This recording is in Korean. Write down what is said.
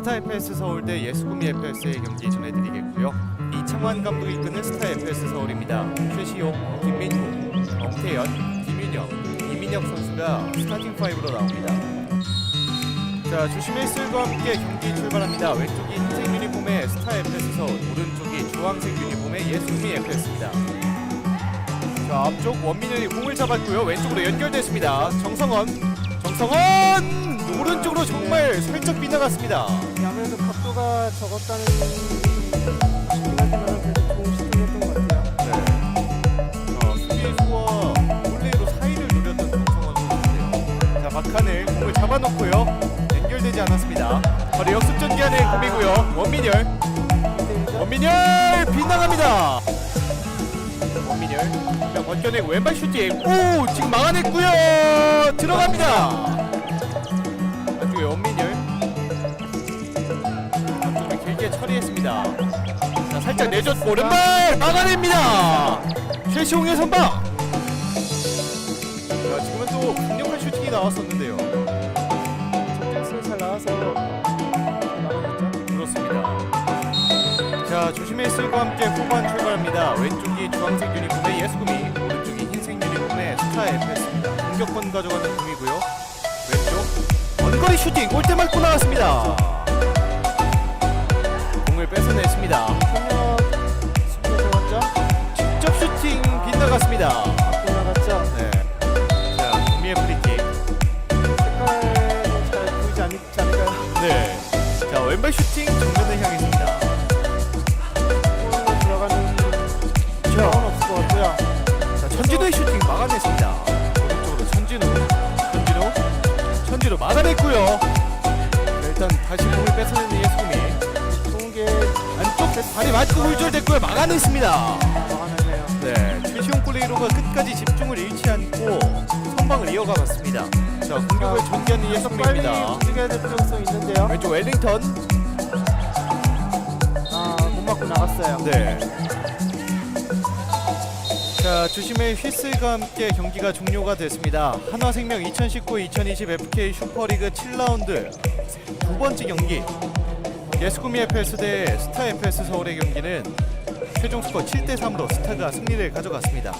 스타 FS 서울 대 예수구미 FS의 경기 전해드리겠고요. 이창환 감독이 이끄는 스타 FS 서울입니다. 최시용, 김민호, 엄태연, 김윤영, 이민혁 선수가 스타팅 5로 나옵니다. 자, 주심의 슬과 함께 경기 출발합니다. 왼쪽이 흰색 유니폼의 스타 FS 서울, 오른쪽이 주황색 유니폼의 예수구미 FS입니다. 자, 앞쪽 원민현이 공을 잡았고요. 왼쪽으로 연결됐습니다. 정성원, 정성원 오른쪽으로 정말 살짝 빗나갔습니다. 각도가 적었다는 생각이면 그래도 좋은 시즌이었던 것 같아요. 네. 자, 수비수와 볼레이로 사이를 노렸던 선수인데요. 자, 박하늘 공을 잡아놓고요. 연결되지 않았습니다. 바로 역습전기하는 공이고요. 원민열, 원민열 빗나갑니다. 원민열 자, 벗겨내고 왼발 슈팅. 오, 지금 막아냈고요. 들어갑니다. 안쪽에 원민열. 길게 처리했습니다. 자, 살짝 내줬고 오른발 막아냅니다. 최시홍의 선방. 자, 지금은 또 강력한 슈팅이 나왔었는데요. 첫패스 잘 나와서 나오겠죠. 그렇습니다. 자, 조심의 슬과 함께 후반 출발합니다. 왼쪽이 주황색 유니폼의 예수금이, 오른쪽이 흰색 유니폼의 스타 FS입니다. 공격권 가져가는 공이고요. 왼쪽 원거리 슈팅 골대 맞고 나왔습니다. 나갔습니다. 나갔죠. 네. 자, 구미의 프리킥. 색깔은 잘 보이지 않, 않을까요? 네. 자, 왼발 슈팅 정면을 향했습니다. 골로 들어가는 경우는 없을 것 같고요. 자, 천진우의 슈팅 막아냈습니다. 오른쪽으로 천진우, 천진우, 천진우 막아냈고요. 자, 일단 다시 공을 뺏어내는 예수금이 좋은 게 안쪽 발이 맞고 굴절됐고요. 막아냈습니다. 막아내네요. 네, 플레이로가 끝까지 집중을 잃지 않고 선방을 이어가봤습니다. 자, 공격을 전개하는 빨리 예수금입니다. 움직여야 될 필요성이 있는데요. 왼쪽 웰링턴, 아, 못 맞고 나갔어요. 네. 자, 주심의 휘슬과 함께 경기가 종료가 됐습니다. 한화생명 2019-2020 FK 슈퍼리그 7라운드 두 번째 경기 예스쿠미 FS 대 스타 FS 서울의 경기는 최종 스코어 7대 3으로 스타가 승리를 가져갔습니다.